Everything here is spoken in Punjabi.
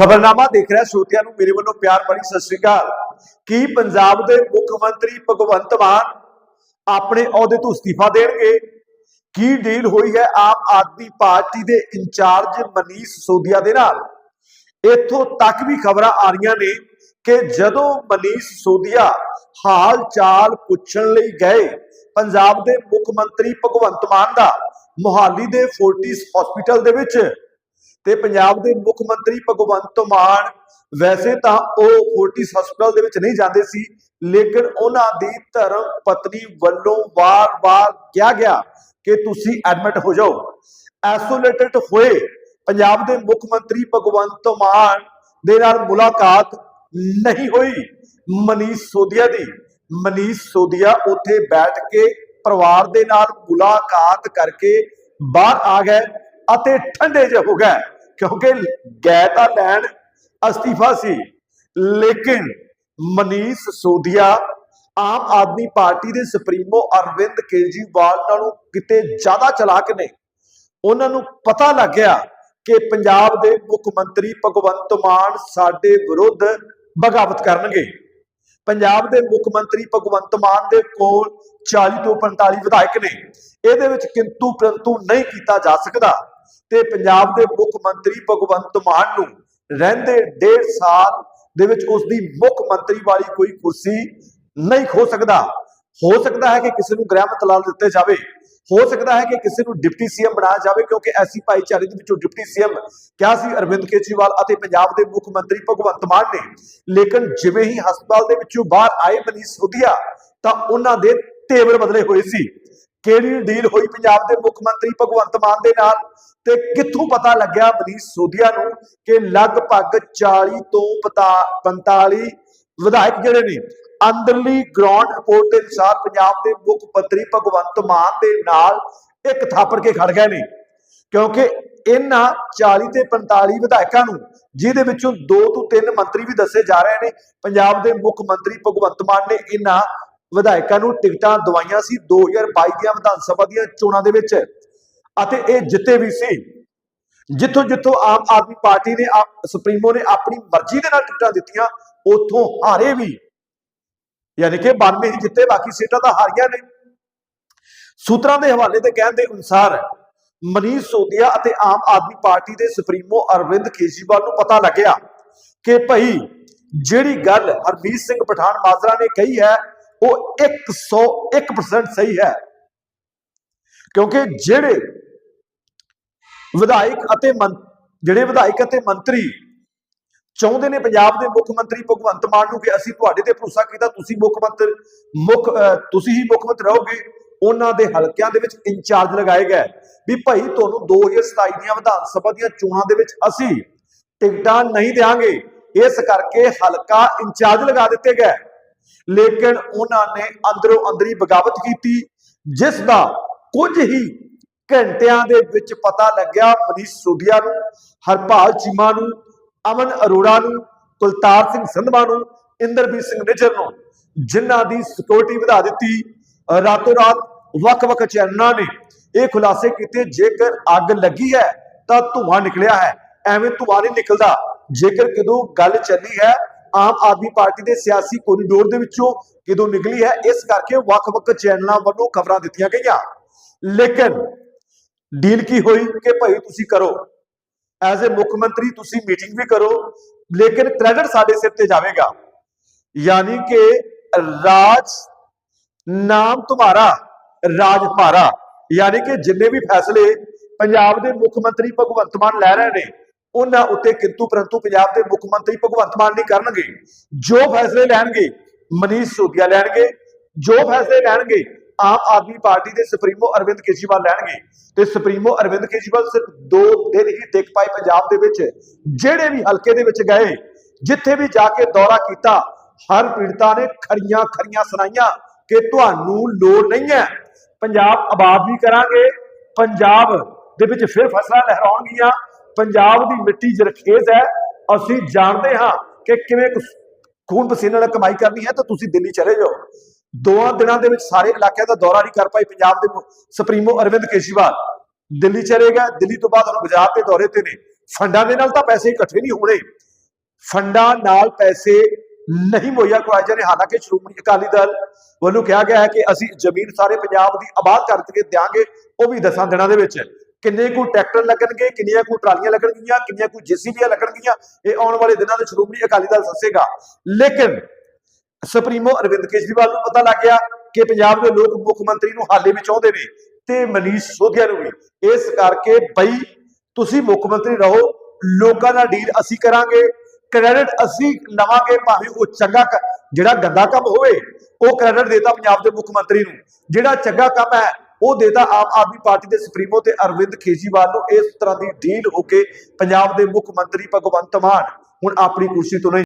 ਖਬਰਨਾਮਾ ਦੇਖ ਰਿਹਾ ਸਰੋਤਿਆਂ ਨੂੰ, ਮੇਰੇ ਵੱਲੋਂ ਪਿਆਰ ਭਰੀ ਸਤਿ ਸ੍ਰੀ ਅਕਾਲ। ਕੀ ਪੰਜਾਬ ਦੇ ਮੁੱਖ ਮੰਤਰੀ ਭਗਵੰਤ ਮਾਨ ਆਪਣੇ ਅਹੁਦੇ ਤੋਂ ਅਸਤੀਫਾ ਦੇਣਗੇ? ਕੀ ਡੀਲ ਹੋਈ ਹੈ ਆਮ ਆਦਮੀ ਪਾਰਟੀ ਦੇ ਇੰਚਾਰਜ ਮਨੀਸ਼ ਸੋਧੀਆ ਦੇ ਨਾਲ? ਇੱਥੋਂ ਤੱਕ ਵੀ ਖਬਰਾਂ ਆ ਰਹੀਆਂ ਨੇ ਕਿ ਜਦੋਂ ਮਨੀਸ਼ ਸੋਧੀਆ ਹਾਲ ਚਾਲ ਪੁੱਛਣ ਲਈ ਗਏ, ਪੰਜਾਬ ਦੇ ਮੁੱਖ ਮੰਤਰੀ ਭਗਵੰਤ ਮਾਨ ਦਾ ਮੁਹਾਲੀ ਦੇ ਫੋਰਟਿਸ ਹਸਪੀਟਲ ਦੇ ਵਿੱਚ ਤੇ ਪੰਜਾਬ ਦੇ ਮੁੱਖ ਮੰਤਰੀ ਭਗਵੰਤ ਮਾਨ ਵੈਸੇ ਤਾਂ ਉਹ ਫੋਰਟਿਸ ਹਸਪਤਾਲ ਦੇ ਵਿੱਚ ਨਹੀਂ ਜਾਂਦੇ ਸੀ, ਲੇਕਿਨ ਉਹਨਾਂ ਦੀ ਧਰਮ ਪਤਨੀ ਵੱਲੋਂ ਵਾਰ-ਵਾਰ ਕਿਹਾ ਗਿਆ ਕਿ ਤੁਸੀਂ ਐਡਮਿਟ ਹੋ ਜਾਓ। ਐਸੋਲੇਟਡ ਹੋਏ ਪੰਜਾਬ ਦੇ ਮੁੱਖ ਮੰਤਰੀ ਭਗਵੰਤ ਮਾਨ ਦੇ ਨਾਲ ਮੁਲਾਕਾਤ ਨਹੀਂ ਹੋਈ। ਮਨੀਸ਼ ਸੋਧੀਆ ਦੀ, ਮਨੀਸ਼ ਸੋਧੀਆ ਉੱਥੇ ਬੈਠ ਕੇ ਪਰਿਵਾਰ ਦੇ ਨਾਲ ਮੁਲਾਕਾਤ ਕਰਕੇ ਬਾਹਰ ਆ ਗਏ ਅਤੇ ਠੰਡੇ ਜਿਹੇ ਹੋ ਗਏ। ਕਿਉਂਕਿ ਗਏ ਤਾਂ ਲੈਣ ਅਸਤੀਫਾ ਸੀ, ਲੇਕਿਨ ਮਨੀਸ਼ ਸੋਧੀਆ ਆਮ ਆਦਮੀ ਪਾਰਟੀ ਦੇ ਸੁਪਰੀਮੋ ਅਰਵਿੰਦ ਕੇਜਰੀਵਾਲ ਨਾਲੋਂ ਕਿਤੇ ਜ਼ਿਆਦਾ ਚਲਾਕ ਨੇ। ਉਹਨਾਂ ਨੂੰ ਪਤਾ ਲੱਗ ਗਿਆ ਕਿ ਪੰਜਾਬ ਦੇ ਮੁੱਖ ਮੰਤਰੀ ਭਗਵੰਤ ਮਾਨ ਸਾਡੇ ਵਿਰੁੱਧ ਬਗਾਵਤ ਕਰਨਗੇ। ਪੰਜਾਬ ਦੇ ਮੁੱਖ ਮੰਤਰੀ ਭਗਵੰਤ ਮਾਨ ਦੇ ਕੋਲ 40 ਤੋਂ 45 ਵਿਧਾਇਕ ਨੇ। ਇਹਦੇ ਵਿੱਚ ਕਿੰਤੂ ਪਰੰਤੂ ਨਹੀਂ ਕੀਤਾ ਜਾ ਸਕਦਾ। ਤੇ ਪੰਜਾਬ ਦੇ ਮੁੱਖ ਮੰਤਰੀ ਭਗਵੰਤ ਮਾਨ ਨੂੰ ਰਹਿੰਦੇ ਡੇਢ ਸਾਲ ਦੇ ਵਿੱਚ ਉਸ ਦੀ ਮੁੱਖ ਮੰਤਰੀ ਵਾਲੀ ਕੋਈ ਕੁਰਸੀ ਨਹੀਂ ਖੋ ਸਕਦਾ। ਹੋ ਸਕਦਾ ਹੈ ਕਿ ਕਿਸੇ ਨੂੰ ਗ੍ਰਹਿ ਮੰਤਰਾਲਾ ਦਿੱਤੇ ਜਾਵੇ। ਹੋ ਸਕਦਾ ਹੈ ਕਿ ਕਿਸੇ ਨੂੰ ਡਿਪਟੀ ਸੀਐਮ ਬਣਾਇਆ ਜਾਵੇ, ਕਿਉਂਕਿ ਐਸੀ ਭਾਈਚਾਰੇ ਦੇ ਵਿੱਚੋਂ ਡਿਪਟੀ ਸੀਐਮ ਕਿਹਾ ਸੀ ਅਰਵਿੰਦ ਕੇਜਰੀਵਾਲ ਅਤੇ ਪੰਜਾਬ ਦੇ ਮੁੱਖ ਮੰਤਰੀ ਭਗਵੰਤ ਮਾਨ ਨੇ। ਲੇਕਿਨ ਜਿਵੇਂ ਹੀ ਹਸਪਤਾਲ ਦੇ ਵਿੱਚੋਂ ਬਾਹਰ ਆਏ ਮਨੀਸ਼ ਸੋਧੀਆ, ਤਾਂ ਉਹਨਾਂ ਦੇ ਤੇਵਰ ਬਦਲੇ ਹੋਏ ਸੀ। ਕਿਹੜੀ ਡੀਲ ਹੋਈ ਪੰਜਾਬ ਦੇ ਮੁੱਖ ਮੰਤਰੀ ਭਗਵੰਤ ਮਾਨ ਦੇ ਨਾਲ? ਤੇ ਕਿੱਥੋਂ ਪਤਾ ਲੱਗਿਆ ਮਨੀਸ਼ ਸੋਧੀਆ ਨੂੰ ਕਿ ਲਗਭਗ 40 ਤੋਂ 45 ਵਿਧਾਇਕ ਜਿਹੜੇ ਨੇ, ਅੰਦਰਲੀ ਗਰਾਊਂਡ ਰਿਪੋਰਟ ਦੇ ਅਨੁਸਾਰ ਪੰਜਾਬ ਦੇ ਮੁੱਖ ਮੰਤਰੀ ਭਗਵੰਤ ਮਾਨ ਦੇ ਨਾਲ ਇੱਕ ਥਾਪੜ ਕੇ ਖੜ ਗਏ ਨੇ। ਕਿਉਂਕਿ ਇਹਨਾਂ 40 ਤੇ 45 ਵਿਧਾਇਕਾਂ ਨੂੰ, ਜਿਹਦੇ ਵਿੱਚੋਂ 2 ਤੋਂ 3 ਮੰਤਰੀ ਵੀ ਦੱਸੇ ਜਾ ਰਹੇ ਨੇ, ਪੰਜਾਬ ਦੇ ਮੁੱਖ ਮੰਤਰੀ ਭਗਵੰਤ ਮਾਨ ਨੇ ਇਹਨਾਂ ਵਿਧਾਇਕਾਂ ਨੂੰ ਟਿਕਟਾਂ ਦਵਾਈਆਂ ਸੀ 2022 ਦੀਆਂ ਵਿਧਾਨ ਸਭਾ ਦੀਆਂ ਚੋਣਾਂ ਦੇ ਵਿੱਚ। ਅਤੇ ਇਹ ਜਿੱਤੇ ਵੀ ਸੀ। ਜਿੱਥੋਂ ਜਿੱਥੋਂ ਆਮ ਆਦਮੀ ਪਾਰਟੀ ਨੇ ਸੁਪਰੀਮੋ ਨੇ ਆਪਣੀ ਮਰਜ਼ੀ ਦੇ ਨਾਲ ਟਿਕਟਾਂ ਦਿੱਤੀਆਂ, ਉੱਥੋਂ ਹਾਰੇ ਵੀ। ਯਾਨੀ ਕਿ 92 ਹੀ ਜਿੱਤੇ, ਬਾਕੀ ਸੀਟਾਂ ਤਾਂ ਹਾਰੀਆਂ ਨੇ। ਸੂਤਰਾਂ ਦੇ ਹਵਾਲੇ ਤੇ ਕਹਿਣ ਦੇ ਅਨੁਸਾਰ, ਮਨੀਸ਼ ਸੋਧੀਆ ਅਤੇ ਆਮ ਆਦਮੀ ਪਾਰਟੀ ਦੇ ਸੁਪਰੀਮੋ ਅਰਵਿੰਦ ਕੇਜਰੀਵਾਲ ਨੂੰ ਪਤਾ ਲੱਗਿਆ ਕਿ ਭਈ, ਜਿਹੜੀ ਗੱਲ ਹਰਮੀਤ ਸਿੰਘ ਪਠਾਨ ਮਾਜਰਾ ਨੇ ਕਹੀ ਹੈ ਉਹ 101% ਸਹੀ ਹੈ। ਕਿਉਂਕਿ ਜਿਹੜੇ ਵਿਧਾਇਕ ਅਤੇ ਮੰ- ਜਿਹੜੇ ਵਿਧਾਇਕ ਅਤੇ ਮੰਤਰੀ ਚਾਹੁੰਦੇ ਨੇ ਪੰਜਾਬ ਦੇ ਮੁੱਖ ਮੰਤਰੀ ਭਗਵੰਤ ਮਾਨ ਨੂੰ ਕਿ ਅਸੀਂ ਤੁਹਾਡੇ ਤੇ ਭਰੋਸਾ ਕੀਤਾ, ਤੁਸੀਂ ਮੁੱਖ ਮੰਤਰ, ਮੁੱਖ ਤੁਸੀਂ ਹੀ ਮੁੱਖ ਮੰਤਰੀ ਰਹੋਗੇ, ਉਹਨਾਂ ਦੇ ਹਲਕਿਆਂ ਦੇ ਵਿੱਚ ਇੰਚਾਰਜ ਲਗਾਏ ਗਏ। ਵੀ ਭਾਈ ਤੁਹਾਨੂੰ 2027 ਦੀਆਂ ਵਿਧਾਨ ਸਭਾ ਦੀਆਂ ਚੋਣਾਂ ਦੇ ਵਿੱਚ ਅਸੀਂ ਟਿਕਟਾਂ ਨਹੀਂ ਦੇਵਾਂਗੇ ਇਸ ਕਰਕੇ ਹਲਕਾ ਇੰਚਾਰਜ ਲਗਾ ਦਿੱਤੇ ਗਏ। ਲੇਕਿਨ ਉਹਨਾਂ ਨੇ ਅੰਦਰੋਂ ਅੰਦਰੀ ਬਗਾਵਤ ਕੀਤੀ, ਜਿਸ ਦਾ ਕੁਝ ਹੀ ਘੰਟਿਆਂ ਦੇ ਵਿੱਚ ਪਤਾ ਲੱਗਿਆ ਮਨੀਸ਼ ਸੋਧੀਆ ਨੂੰ, ਹਰਪਾਲ ਚੀਮਾ ਨੂੰ, ਅਮਨ ਅਰੋੜਾ ਨੂੰ, ਕੁਲਤਾਰ ਸਿੰਘ ਸੰਧਵਾ ਨੂੰ, ਇੰਦਰਬੀਰ ਸਿੰਘ ਨਿੱਜਰ ਨੂੰ, ਜਿਨ੍ਹਾਂ ਦੀ ਸਿਕਿਉਰਿਟੀ ਵਧਾ ਦਿੱਤੀ। ਰਾਤੋਂ ਰਾਤ ਵੱਖ-ਵੱਖ ਚੈਨਲਾਂ ਨੇ ਇਹ ਖੁਲਾਸੇ ਕੀਤੇ, ਜੇਕਰ ਅੱਗ ਲੱਗੀ ਹੈ ਤਾਂ ਧੂਆਂ ਨਿਕਲਿਆ ਹੈ। ਐਵੇਂ ਧੂਆਂ ਨਹੀਂ ਨਿਕਲਦਾ। ਜੇਕਰ ਕਿਦੋਂ ਗੱਲ ਚੱਲੀ ਹੈ ਆਮ ਆਦਮੀ ਪਾਰਟੀ ਦੇ ਸਿਆਸੀ ਕੋਰੀਡੋਰ ਦੇ ਵਿੱਚੋਂ ਕਦੋਂ ਨਿਕਲੀ ਹੈ, ਇਸ ਕਰਕੇ ਵੱਖ-ਵੱਖ ਚੈਨਲਾਂ ਵੱਲੋਂ ਖਬਰਾਂ ਦਿੱਤੀਆਂ ਗਈਆਂ। ਲੇਕਿਨ ਡੀਲ ਕੀ ਹੋਈ ਕਿ ਭਾਈ ਤੁਸੀਂ ਕਰੋ। ਐਜ਼ ਅ ਮੁੱਖ ਮੰਤਰੀ ਤੁਸੀਂ ਮੀਟਿੰਗ ਵੀ ਕਰੋ, ਲੇਕਿਨ ਕ੍ਰੈਡਿਟ ਸਾਡੇ ਸਿਰ ਤੇ ਜਾਵੇਗਾ। ਯਾਨੀ ਕਿ ਰਾਜ ਨਾਮ ਤੁਹਾਰਾ, ਰਾਜ ਹਮਾਰਾ ਯਾਨੀ ਕਿ ਜਿੰਨੇ ਵੀ ਫੈਸਲੇ ਪੰਜਾਬ ਦੇ ਮੁੱਖ ਮੰਤਰੀ ਭਗਵੰਤ ਮਾਨ ਲੈ ਰਹੇ ਨੇ ਉਹਨਾਂ ਉੱਤੇ ਕਿੰਤੂ ਪਰੰਤੂ ਪੰਜਾਬ ਦੇ ਮੁੱਖ ਮੰਤਰੀ ਭਗਵੰਤ ਮਾਨ ਨਹੀਂ ਕਰਨਗੇ, ਜੋ ਫੈਸਲੇ ਲੈਣਗੇ, ਮਨੀਸ਼ ਸੋਧੀਆ ਲੈਣਗੇ, ਜੋ ਫੈਸਲੇ ਲੈਣਗੇ, ਆਮ ਆਦਮੀ ਪਾਰਟੀ ਦੇ ਸੁਪਰੀਮੋ ਅਰਵਿੰਦ ਕੇਜਰੀਵਾਲ ਲੈਣਗੇ। ਤੇ ਸੁਪਰੀਮੋ ਅਰਵਿੰਦ ਕੇਜਰੀਵਾਲ ਸਿਰਫ ਦੋ ਦਿਨ ਹੀ ਟਿਕ ਪਾਏ ਪੰਜਾਬ ਦੇ ਵਿੱਚ, ਜਿਹੜੇ ਵੀ ਹਲਕੇ ਦੇ ਵਿੱਚ ਗਏ, ਜਿੱਥੇ ਵੀ ਜਾ ਕੇ ਦੌਰਾ ਕੀਤਾ, ਹਰ ਪੀੜਤਾ ਨੇ ਖਰੀਆਂ ਖਰੀਆਂ ਸੁਣਾਈਆਂ ਕਿ ਤੁਹਾਨੂੰ ਲੋੜ ਨਹੀਂ ਹੈ। ਪੰਜਾਬ ਆਬਾਦ ਵੀ ਕਰਾਂਗੇ, ਪੰਜਾਬ ਦੇ ਵਿੱਚ ਫਿਰ ਫਸਲਾਂ ਲਹਿਰਾਉਣਗੀਆਂ ਪੰਜਾਬ ਦੀ ਮਿੱਟੀ ਜਰਖੇਜ਼ ਹੈ, ਅਸੀਂ ਜਾਣਦੇ ਹਾਂ ਕਿ ਕਿਵੇਂ ਖੂਨ ਪਸੀਨੇ ਨਾਲ ਕਮਾਈ ਕਰਨੀ ਹੈ, ਤਾਂ ਤੁਸੀਂ ਦਿੱਲੀ ਚਲੇ ਜਾਓ। ਦੋਆਂ ਦਿਨਾਂ ਦੇ ਵਿੱਚ ਸਾਰੇ ਇਲਾਕਿਆਂ ਦਾ ਦੌਰਾ ਨਹੀਂ ਕਰ ਪਾਈ ਪੰਜਾਬ ਦੇ ਸੁਪਰੀਮੋ ਅਰਵਿੰਦ ਕੇਜਰੀਵਾਲ। ਦਿੱਲੀ ਚਲੇ ਗਏ, ਦਿੱਲੀ ਤੋਂ ਬਾਅਦ ਹੁਣ ਗੁਜਰਾਤ ਦੇ ਦੌਰੇ ਤੇ ਨੇ। ਫੰਡਾਂ ਦੇ ਨਾਲ ਤਾਂ ਪੈਸੇ ਇਕੱਠੇ ਨਹੀਂ ਹੋਣੇ। ਫੰਡਾਂ ਨਾਲ ਪੈਸੇ ਨਹੀਂ ਮੁਹੱਈਆ ਕਰਵਾਏ ਜਾਣੇ ਹਾਲਾਂਕਿ ਸ਼੍ਰੋਮਣੀ ਅਕਾਲੀ ਦਲ ਵੱਲੋਂ ਕਿਹਾ ਗਿਆ ਹੈ ਕਿ ਅਸੀਂ ਜ਼ਮੀਨ ਸਾਰੇ ਪੰਜਾਬ ਦੀ ਆਬਾਦ ਕਰਕੇ ਦਿਆਂਗੇ, ਉਹ ਵੀ ਦਸਾਂ ਦਿਨਾਂ ਦੇ ਵਿੱਚ। ਕਿੰਨੇ ਕੁ ਟਰੈਕਟਰ ਲੱਗਣਗੇ, ਕਿੰਨੀਆਂ ਕੁ ਟਰਾਲੀਆਂ ਲੱਗਣਗੀਆਂ, ਕਿੰਨੀਆਂ ਕੁ ਜੀਸੀਬੀਆਂ ਲੱਗਣਗੀਆਂ, ਇਹ ਆਉਣ ਵਾਲੇ ਦਿਨਾਂ ਵਿੱਚ ਸ਼੍ਰੋਮਣੀ ਅਕਾਲੀ ਦਲ ਦੱਸੇਗਾ। ਲੇਕਿਨ ਸੁਪਰੀਮੋ ਅਰਵਿੰਦ ਕੇਜਰੀਵਾਲ ਨੂੰ ਪਤਾ ਲੱਗ ਗਿਆ ਕਿ ਪੰਜਾਬ ਦੇ ਲੋਕ ਮੁੱਖ ਮੰਤਰੀ ਨੂੰ ਹਾਲੇ ਵੀ ਚਾਹੁੰਦੇ ਨੇ ਤੇ ਮਨੀਸ਼ ਸੋਧਿਆ ਨੂੰ ਵੀ। ਇਸ ਕਰਕੇ ਬਈ ਤੁਸੀਂ ਮੁੱਖ ਮੰਤਰੀ ਰਹੋ, ਲੋਕਾਂ ਨਾਲ ਡੀਲ ਅਸੀਂ ਕਰਾਂਗੇ, ਕ੍ਰੈਡਿਟ ਅਸੀਂ ਲਵਾਂਗੇ, ਭਾਵੇਂ ਉਹ ਚੰਗਾ ਜਿਹੜਾ ਗੰਦਾ ਕੰਮ ਹੋਵੇ, ਉਹ ਕ੍ਰੈਡਿਟ ਦੇਤਾ ਪੰਜਾਬ ਦੇ ਮੁੱਖ ਮੰਤਰੀ ਨੂੰ। ਜਿਹੜਾ ਚੰਗਾ ਕੰਮ ਹੈ ਉਹ ਦੇਤਾ ਆਮ ਆਦਮੀ ਪਾਰਟੀ ਦੇ ਸੁਪਰੀਮੋ ਤੇ ਅਰਵਿੰਦ ਕੇਜਰੀਵਾਲ ਨੂੰ। ਇਸ ਤਰ੍ਹਾਂ ਦੀ ਡੀਲ ਹੋ ਕੇ ਪੰਜਾਬ ਦੇ ਮੁੱਖ ਮੰਤਰੀ ਭਗਵੰਤ ਮਾਨ ਹੁਣ ਆਪਣੀ ਕੁਰਸੀ ਤੋਂ ਨਹੀਂ